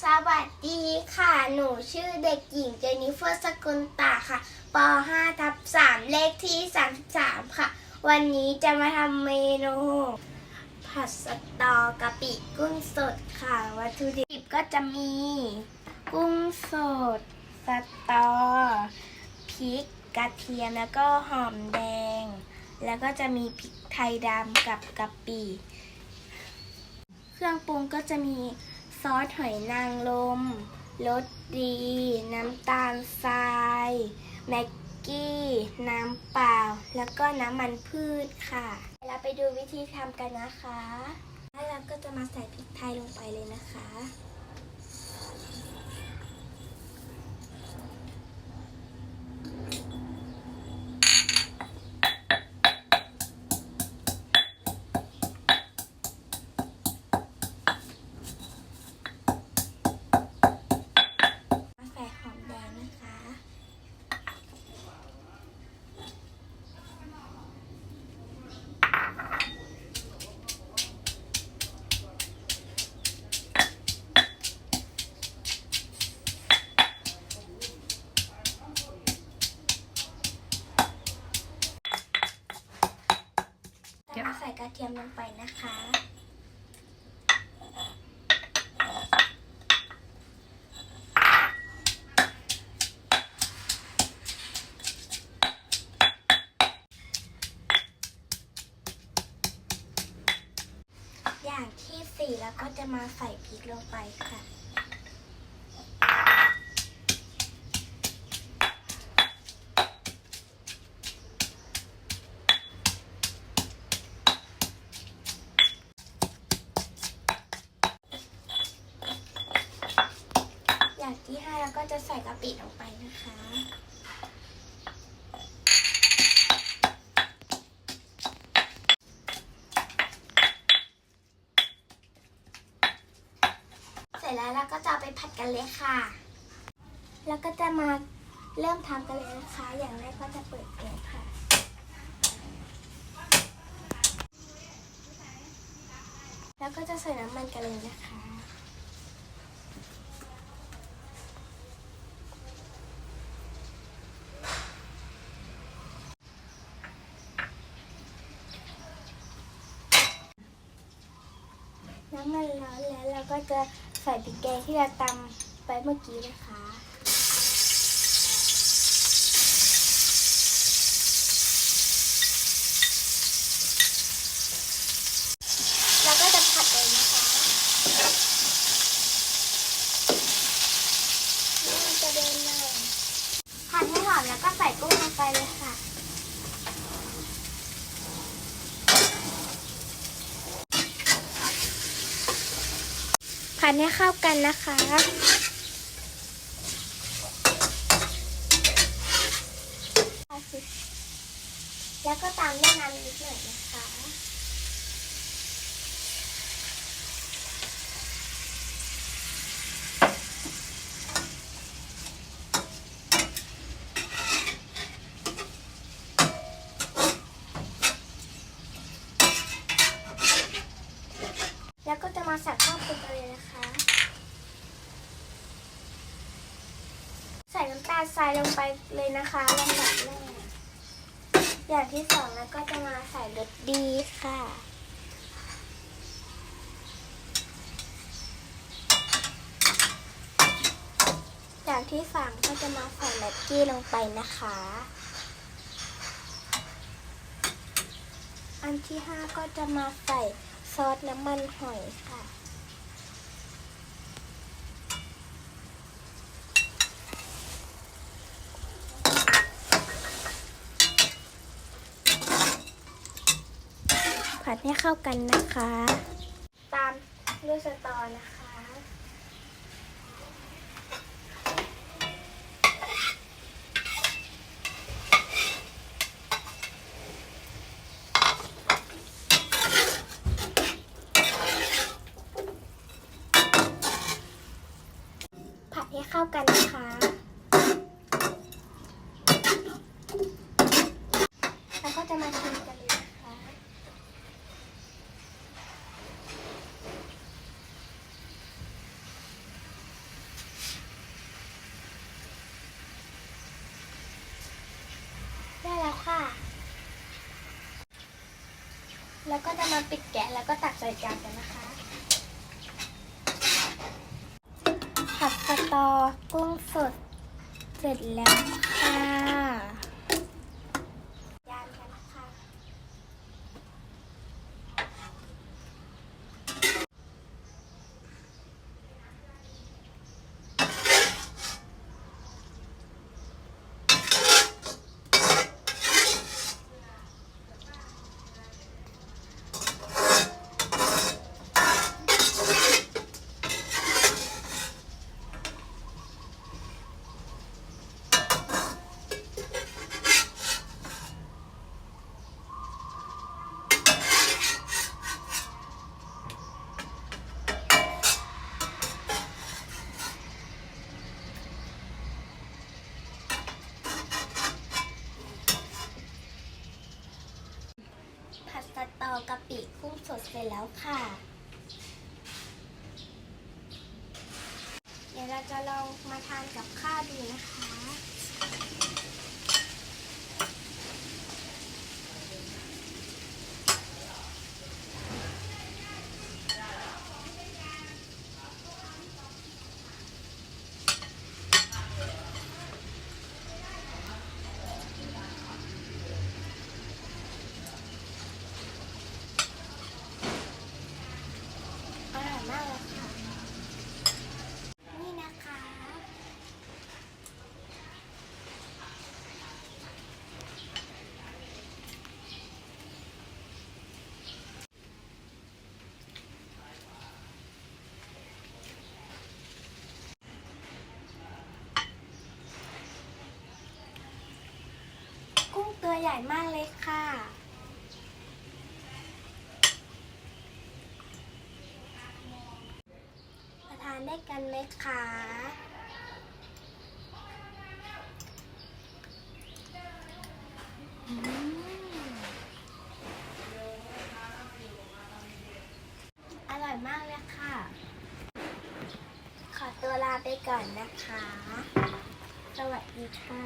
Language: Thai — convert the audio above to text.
สวัสดีค่ะ หนูชื่อเด็กหญิงเจนิเฟอร์สกุลตาค่ะ ป .5 ทับ3เลขที่ 33 ค่ะ วันนี้จะมาทำเมนู ผัดสตอกะปิกุ้งสดค่ะ วัตถุดิบก็จะมี กุ้งสด สตอ พริก กระเทียม แล้วก็หอมแดง แล้วก็จะมีพริกไทยดำกับกะปิ เครื่องปรุงก็จะมี ซอสหอยนางรมรสดี น้ำตาลทราย แม็กกี้ น้ำเปล่า แล้วก็น้ำมันพืชค่ะ เราไปดูวิธีทำกันนะคะ แล้วเราก็จะมาใส่พริกไทยลงไปเลยนะคะ นะคะ อย่างที่สี่แล้วก็จะมาใส่พริกลงไปค่ะ อย่างที่ห้าแล้ว ก็จะใส่กะปิลงไปนะคะ เสร็จแล้วเราก็จะไปผัดกันเลยค่ะ แล้วก็จะมาเริ่มทำกันเลยนะคะ อย่างแรกก็จะเปิดแก๊สค่ะแล้วก็จะใส่น้ำมันกันเลยนะคะ น้ำมันร้อนแล้วเราก็จะใส่พริกแกงที่เราตำไปเมื่อกี้นะคะ แล้วก็จะผัดเลยนะคะนี่มันจะเดินเลยผัดให้หอมแล้วก็ใส่กุ้งลงไปเลยค่ะ ผัดให้เข้ากันนะคะ แล้วก็ตามด้วยน้ำนิดหน่อยนะคะ แล้วก็จะมาใส่ข้าวคลุกกันเลยนะคะ ใส่ลทรายลงไปเลยนะคะลำดับแรกอย่างที่สองแล้วก็จะมาใส่รสดีค่ะ อย่างที่สามก็จะมาใส่แม็กกี้ลงไปนะคะ อันที่ห้าก็จะมาใส่ซอสน้ำมันหอยค่ะ ผัดให้เข้ากันนะคะ ตามด้วยสตอนะคะ ผัดให้เข้ากันนะคะ แล้วก็จะมาชิมกันเลยนะคะ อ แล้วก็จะมาปิดแกะแล้วก็ตักใส่จานกันนะคะ ผัดสตอกุ้งสดเสร็จแล้วค่ะยานกันนะคะ ผัดสตอกะปิกุ้งสด เสร็จแล้วค่ะ เดี๋ยวเราจะลองมาทานกับข้าวดูนะคะ อร่อยมากเลยค่ะ นี่นะคะ กุ้งตัว ใหญ่มากเลยค่ะ มาทานได้กันไหมคะอืมอร่อยมากเลยค่ะ ขอตัวลาไปก่อนนะคะ สวัสดีค่ะ